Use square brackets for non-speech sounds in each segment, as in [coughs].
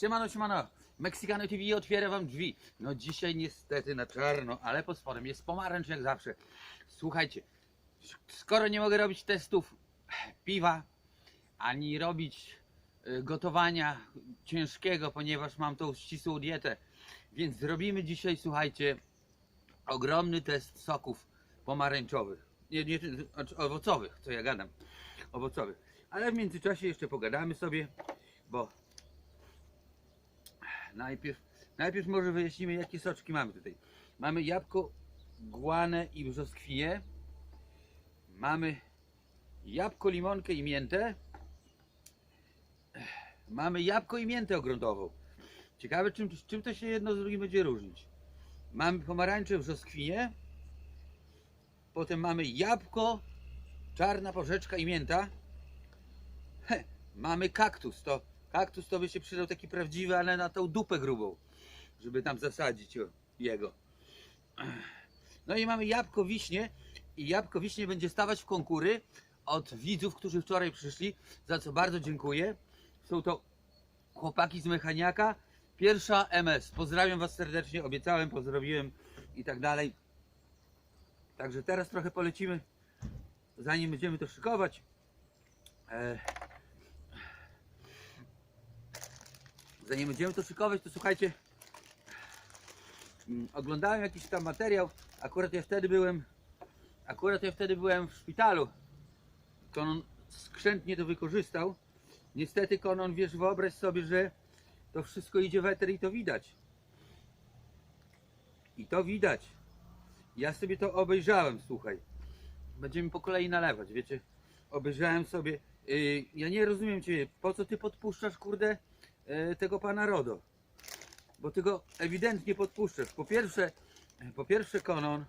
Siemano, siemano. Mexicano TV otwiera wam drzwi. No dzisiaj niestety na czarno, ale pod spodem jest pomarańcz jak zawsze. Słuchajcie, skoro nie mogę robić testów piwa, ani robić y, gotowania ciężkiego, ponieważ mam tą ścisłą dietę, więc zrobimy dzisiaj, słuchajcie, ogromny test soków pomarańczowych. Nie, nie, znaczy owocowych, co ja gadam. Owocowych. Ale w międzyczasie jeszcze pogadamy sobie, bo najpierw, najpierw może wyjaśnimy, jakie soczki mamy tutaj. Mamy jabłko, głanę i brzoskwinie. Mamy jabłko, limonkę i miętę. Mamy jabłko i miętę ogrądową. Ciekawe, czym, czym to się jedno z drugim będzie różnić. Mamy pomarańcze, brzoskwinie. Potem mamy jabłko, czarna porzeczka i mięta. He, mamy kaktus. To kaktus to by się przydał taki prawdziwy, ale na tą dupę grubą, żeby tam zasadzić jego. No i mamy jabłko wiśnie i jabłko wiśnie będzie stawać w konkury od widzów, którzy wczoraj przyszli, za co bardzo dziękuję. Są to chłopaki z Mechaniaka, pierwsza MS. Pozdrawiam Was serdecznie, obiecałem, pozdrowiłem i tak dalej. Także teraz trochę polecimy, zanim będziemy to szykować. E, zanim będziemy to szykować, to słuchajcie, mm, oglądałem jakiś tam materiał, akurat ja wtedy byłem, akurat ja wtedy byłem w szpitalu. Konon skrzętnie to wykorzystał. Niestety Konon, wiesz, wyobraź sobie, że to wszystko idzie w eter i to widać. I to widać. Ja sobie to obejrzałem, słuchaj. Będziemy po kolei nalewać, wiecie. Obejrzałem sobie. Yy, ja nie rozumiem cię, po co ty podpuszczasz, kurde, tego pana Rodo? Bo ty go ewidentnie podpuszczasz. Po pierwsze, po pierwsze, Konon,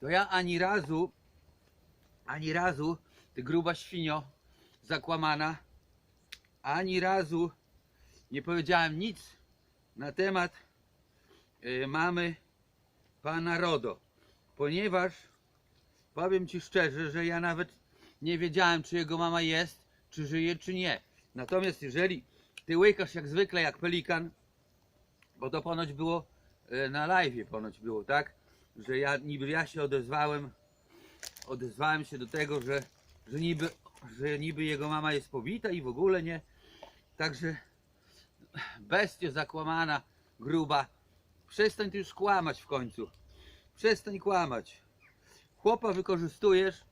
to ja ani razu, ani razu, ty gruba świnio, zakłamana, ani razu nie powiedziałem nic na temat yy, mamy pana Rodo, ponieważ powiem ci szczerze, że ja nawet nie wiedziałem, czy jego mama jest, czy żyje, czy nie. Natomiast jeżeli ty łykasz jak zwykle, jak pelikan, bo to ponoć było e, na live, ponoć było, tak? Że ja niby ja się odezwałem, odezwałem się do tego, że, że niby, że niby jego mama jest pobita i w ogóle nie. Także bestia zakłamana, gruba. Przestań ty już kłamać w końcu. Przestań kłamać. Chłopa wykorzystujesz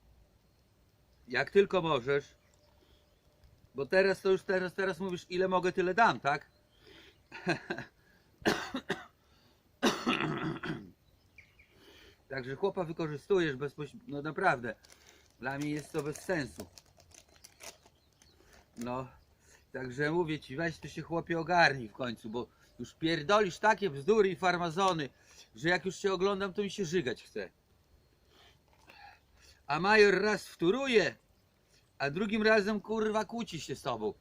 jak tylko możesz. Bo teraz to już teraz, teraz mówisz ile mogę tyle dam, tak? [coughs] Także chłopa wykorzystujesz bezpośrednio, no naprawdę. Dla mnie jest to bez sensu. No, także mówię ci, weź tu się chłopie ogarnij w końcu, bo już pierdolisz takie bzdury i farmazony, że jak już się oglądam, to mi się żygać chce. A major raz wtóruje, a drugim razem kurwa kłóci się z tobą.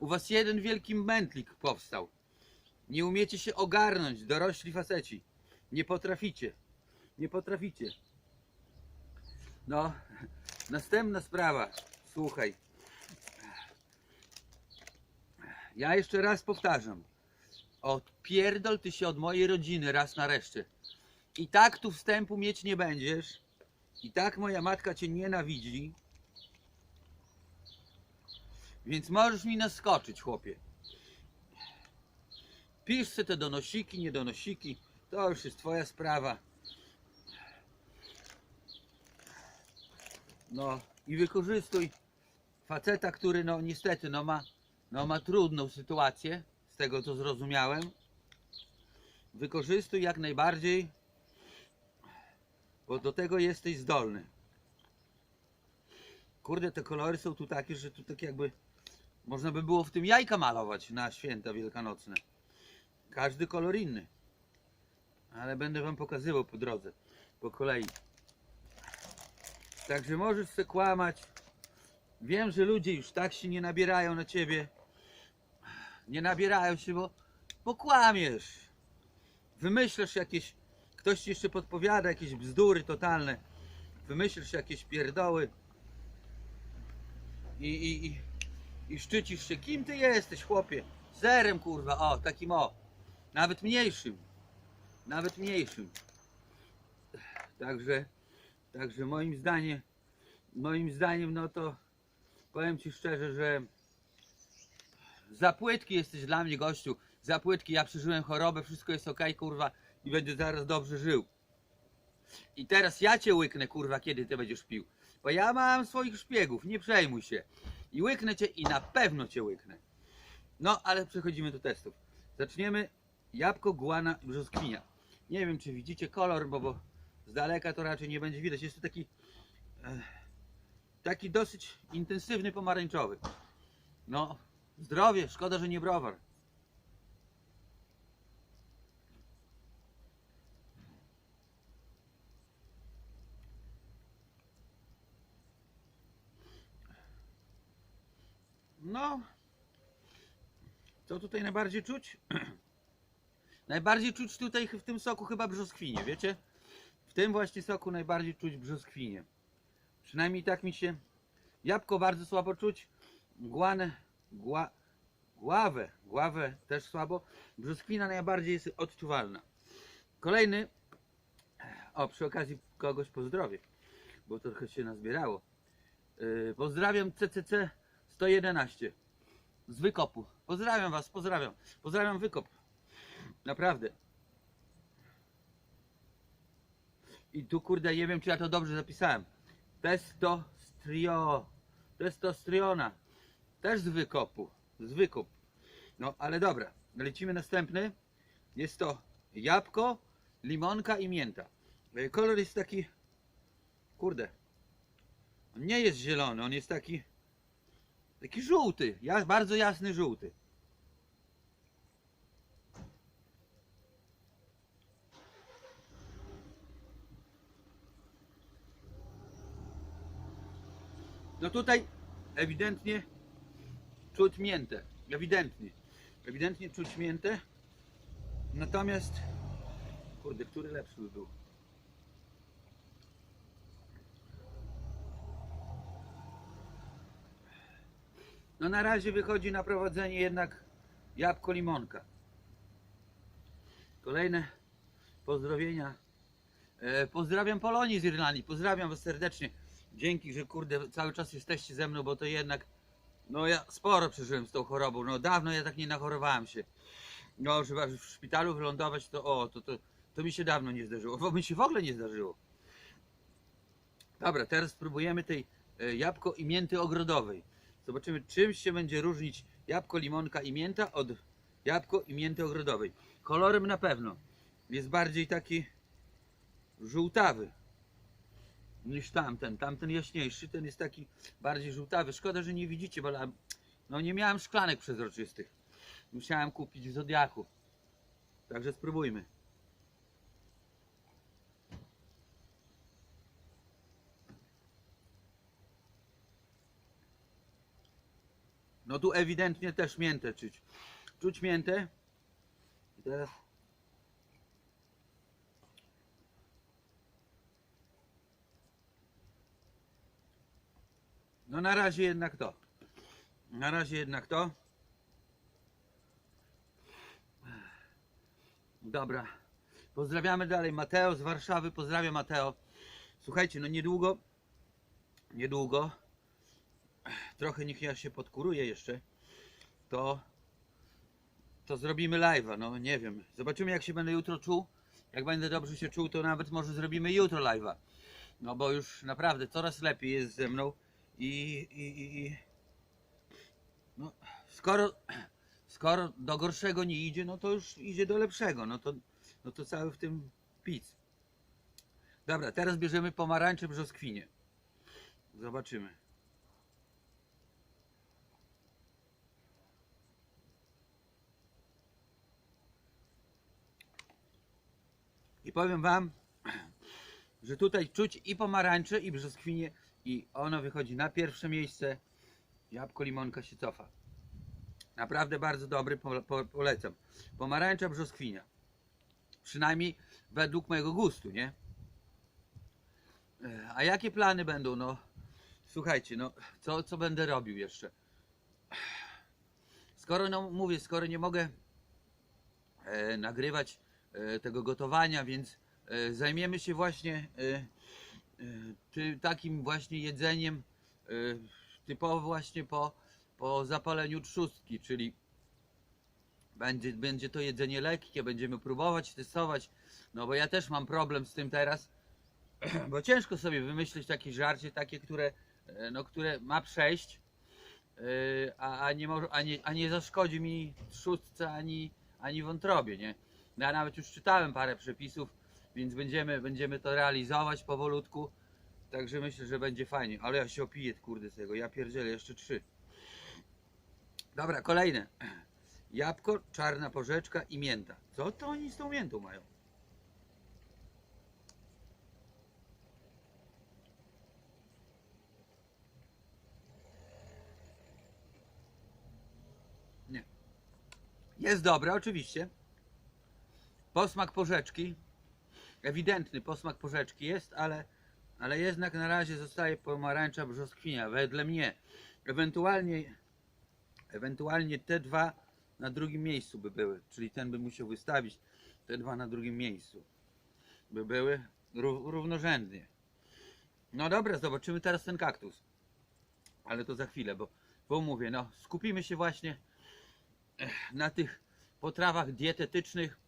U was jeden wielki mętlik powstał. Nie umiecie się ogarnąć, dorośli faceci. Nie potraficie. Nie potraficie. No, następna sprawa. Słuchaj. Ja jeszcze raz powtarzam. Odpierdol ty się od mojej rodziny raz na resztę. I tak tu wstępu mieć nie będziesz. I tak moja matka cię nienawidzi. Więc możesz mi naskoczyć, chłopie. Pisz se te donosiki, niedonosiki. To już jest twoja sprawa. No i wykorzystuj faceta, który no niestety no ma, no ma trudną sytuację, z tego co zrozumiałem. Wykorzystuj jak najbardziej, bo do tego jesteś zdolny. Kurde, te kolory są tu takie, że tu tak jakby można by było w tym jajka malować na święta wielkanocne. Każdy kolor inny. Ale będę wam pokazywał po drodze, po kolei. Także możesz se kłamać. Wiem, że ludzie już tak się nie nabierają na ciebie. Nie nabierają się, bo, bo kłamiesz. Wymyślasz jakieś. Ktoś ci jeszcze podpowiada jakieś bzdury totalne. Wymyślisz jakieś pierdoły. I, i, i, i szczycisz się. Kim ty jesteś, chłopie? Zerem kurwa, o, takim o. Nawet mniejszym. Nawet mniejszym. Także, także moim zdaniem, moim zdaniem, no to powiem ci szczerze, że za płytki jesteś dla mnie gościu. Za płytki, ja przeżyłem chorobę, wszystko jest ok, kurwa, i będę zaraz dobrze żył. I teraz ja cię łyknę, kurwa, kiedy ty będziesz pił. Bo ja mam swoich szpiegów, nie przejmuj się. I łyknę cię i na pewno cię łyknę. No, ale przechodzimy do testów. Zaczniemy jabłko, guana i brzoskwinia. Nie wiem, czy widzicie kolor, bo, bo z daleka to raczej nie będzie widać. Jest to taki e, taki dosyć intensywny pomarańczowy. No, zdrowie, szkoda, że nie browar. No, co tutaj najbardziej czuć? [clears throat] najbardziej czuć tutaj w tym soku chyba brzoskwinie, wiecie? W tym właśnie soku najbardziej czuć brzoskwinie. Przynajmniej tak mi się. Jabłko bardzo słabo czuć. Guanę, gła, gławę, gławę też słabo. Brzoskwina najbardziej jest odczuwalna. Kolejny. O, przy okazji kogoś pozdrowię, bo trochę się nazbierało. Yy, pozdrawiam CCC 111 z wykopu. Pozdrawiam Was, pozdrawiam. Pozdrawiam wykop. Naprawdę. I tu kurde, nie wiem czy ja to dobrze zapisałem. Testostrio. Testostriona. Też z wykopu. Z wykop. No ale dobra. Lecimy następny. Jest to jabłko, limonka i mięta. Kolor jest taki. Kurde. On nie jest zielony, on jest taki. Taki żółty. Bardzo jasny żółty. No tutaj ewidentnie czuć miętę. Ewidentnie. Ewidentnie czuć miętę. Natomiast kurde, który lepszy by był? No na razie wychodzi na prowadzenie jednak jabłko limonka. Kolejne pozdrowienia. E, pozdrawiam Polonii z Irlandii. Pozdrawiam was serdecznie. Dzięki, że kurde cały czas jesteście ze mną, bo to jednak no ja sporo przeżyłem z tą chorobą. No dawno ja tak nie nachorowałem się. No, aż w szpitalu wylądować, to o, to, to, to mi się dawno nie zdarzyło. Bo mi się w ogóle nie zdarzyło. Dobra, teraz spróbujemy tej e, jabłko i mięty ogrodowej. Zobaczymy, czym się będzie różnić jabłko, limonka i mięta od jabłko i mięty ogrodowej. Kolorem na pewno jest bardziej taki żółtawy niż tamten. Tamten jaśniejszy, ten jest taki bardziej żółtawy. Szkoda, że nie widzicie, bo no nie miałem szklanek przezroczystych. Musiałem kupić w Zodiaku. Także spróbujmy. No tu ewidentnie też miętę czuć. Czuć miętę. Teraz No na razie jednak to. Na razie jednak to. Dobra. Pozdrawiamy dalej. Mateo z Warszawy. Pozdrawiam Mateo. Słuchajcie, no niedługo, niedługo, trochę niech ja się podkuruję jeszcze, to, to zrobimy live'a. No nie wiem. Zobaczymy jak się będę jutro czuł. Jak będę dobrze się czuł, to nawet może zrobimy jutro live'a. No bo już naprawdę coraz lepiej jest ze mną. I, i, i, no, skoro, skoro do gorszego nie idzie, no to już idzie do lepszego. No to, no to cały w tym pic. Dobra, teraz bierzemy pomarańcze brzoskwinie. Zobaczymy. Powiem wam, [clears throat] że tutaj czuć i pomarańcze, i brzoskwinie, i ono wychodzi na pierwsze miejsce. Jabłko limonka się cofa. Naprawdę bardzo dobry, po, po, polecam. Pomarańcza brzoskwinia. Przynajmniej według mojego gustu, nie? E, A jakie plany będą? No, słuchajcie, no, co, co będę robił jeszcze? skoro no mówię, skoro nie mogę e, nagrywać tego gotowania, więc e, zajmiemy się właśnie e, e, takim właśnie jedzeniem e, typowo właśnie po, po zapaleniu trzustki, czyli będzie, będzie to jedzenie lekkie, będziemy próbować, testować, no bo ja też mam problem z tym teraz, [clears throat] bo ciężko sobie wymyślić takie żarcie, takie, które, e, no, które ma przejść, e, a, a, nie może, a, nie, a nie zaszkodzi mi trzustce ani, ani wątrobie, nie? Ja nawet już czytałem parę przepisów, więc będziemy, będziemy to realizować powolutku, także myślę, że będzie fajnie, ale ja się opiję, kurde, z tego, ja pierdzielę, jeszcze trzy. Dobra, kolejne. Jabłko, czarna porzeczka i mięta. Co to oni z tą miętą mają? Nie. Jest dobre, oczywiście. Posmak porzeczki. Ewidentny posmak porzeczki jest, ale, ale jednak na razie zostaje pomarańcza brzoskwinia, wedle mnie. Ewentualnie, ewentualnie te dwa na drugim miejscu by były, czyli ten by musiał wystawić te dwa na drugim miejscu. By były ró- równorzędnie. No dobra, zobaczymy teraz ten kaktus. Ale to za chwilę, bo, bo mówię, no skupimy się właśnie eh, na tych potrawach dietetycznych.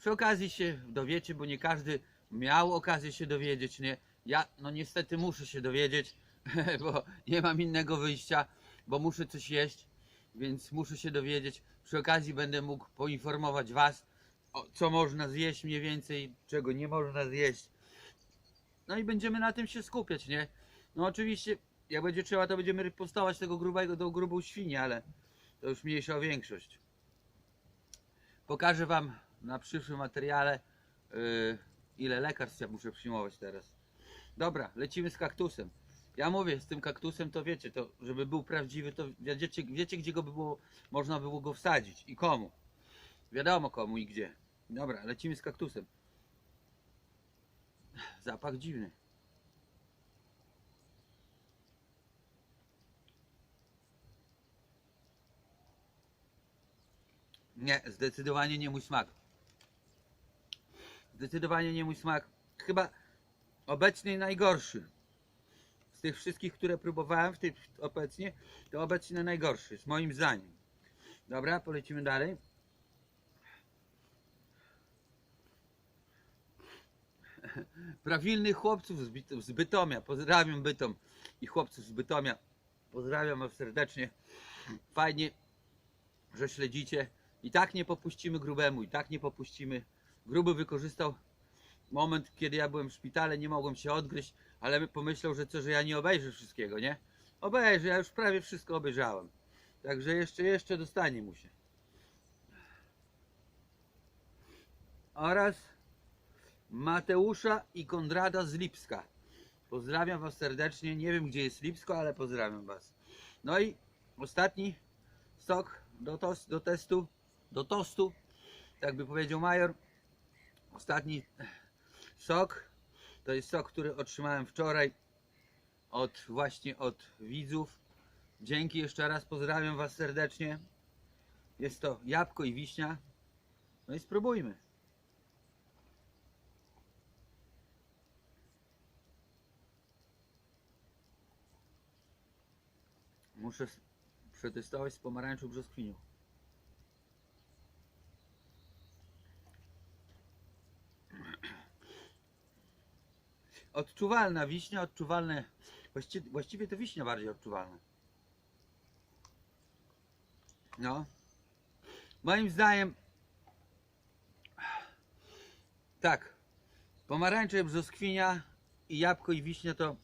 Przy okazji się dowiecie, bo nie każdy miał okazję się dowiedzieć, nie? Ja no niestety muszę się dowiedzieć, [laughs] bo nie mam innego wyjścia, bo muszę coś jeść więc muszę się dowiedzieć. Przy okazji będę mógł poinformować Was, o, co można zjeść mniej więcej, czego nie można zjeść. No i będziemy na tym się skupiać, nie? No oczywiście, jak będzie trzeba, to będziemy ripostować tego grubego, tą grubą świnię, ale to już mniejsza o większość. Pokażę Wam na przyszłym materiale, yy, ile lekarstw ja muszę przyjmować teraz. Dobra, lecimy z kaktusem. Ja mówię, z tym kaktusem to wiecie, to żeby był prawdziwy, to wiecie, wiecie gdzie go by było, można było go wsadzić i komu. Wiadomo komu i gdzie. Dobra, lecimy z kaktusem. Zapach dziwny. Nie, zdecydowanie nie mój smak. Zdecydowanie nie mój smak. Chyba obecnie najgorszy z tych wszystkich, które próbowałem w tej obecnie, to obecnie najgorszy, z moim zdaniem. Dobra, polecimy dalej. [laughs] Prawilnych chłopców z, Byt- z Bytomia, pozdrawiam Bytom i chłopców z Bytomia. Pozdrawiam was serdecznie. Fajnie, że śledzicie. I tak nie popuścimy grubemu, i tak nie popuścimy. Gruby wykorzystał moment, kiedy ja byłem w szpitale, nie mogłem się odgryźć, ale pomyślał, że co, że ja nie obejrzę wszystkiego, nie? Obejrzę, ja już prawie wszystko obejrzałem. Także jeszcze, jeszcze dostanie mu się. Oraz Mateusza i Konrada z Lipska. Pozdrawiam was serdecznie. Nie wiem gdzie jest Lipsko, ale pozdrawiam was. No i ostatni sok do, tos, do testu, do tostu, tak by powiedział major. Ostatni sok to jest sok, który otrzymałem wczoraj od właśnie od widzów. Dzięki jeszcze raz, pozdrawiam Was serdecznie. Jest to jabłko i wiśnia. No i spróbujmy. Muszę przetestować z pomarańczą brzoskwinią. Odczuwalna wiśnia, odczuwalne. Właściwie, właściwie to wiśnia bardziej odczuwalna. No. Moim zdaniem. Tak. Pomarańcze, brzoskwinia i jabłko i wiśnia to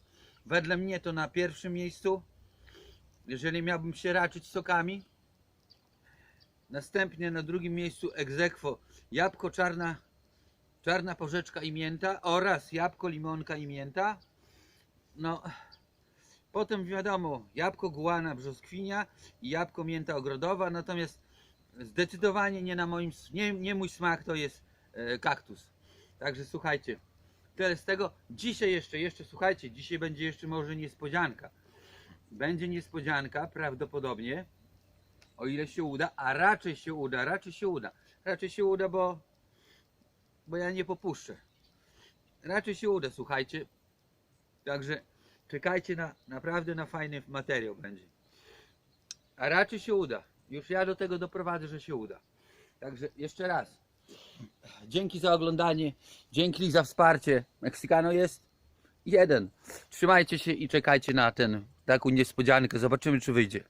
wedle mnie to na pierwszym miejscu. Jeżeli miałbym się raczyć sokami. Następnie na drugim miejscu egzekwo jabłko czarna czarna porzeczka i mięta oraz jabłko, limonka i mięta. No, potem wiadomo, jabłko, gułana, brzoskwinia i jabłko, mięta ogrodowa, natomiast zdecydowanie nie na moim, nie, nie mój smak to jest e, kaktus. Także słuchajcie, tyle z tego. Dzisiaj jeszcze, jeszcze słuchajcie, dzisiaj będzie jeszcze może niespodzianka. Będzie niespodzianka prawdopodobnie. O ile się uda, a raczej się uda, raczej się uda. Raczej się uda, bo, bo ja nie popuszczę. Raczej się uda, słuchajcie. Także czekajcie na naprawdę na fajny materiał będzie. A raczej się uda. Już ja do tego doprowadzę, że się uda. Także jeszcze raz. Dzięki za oglądanie. Dzięki za wsparcie. Meksykano jest jeden. Trzymajcie się i czekajcie na ten taką niespodziankę. Zobaczymy, czy wyjdzie.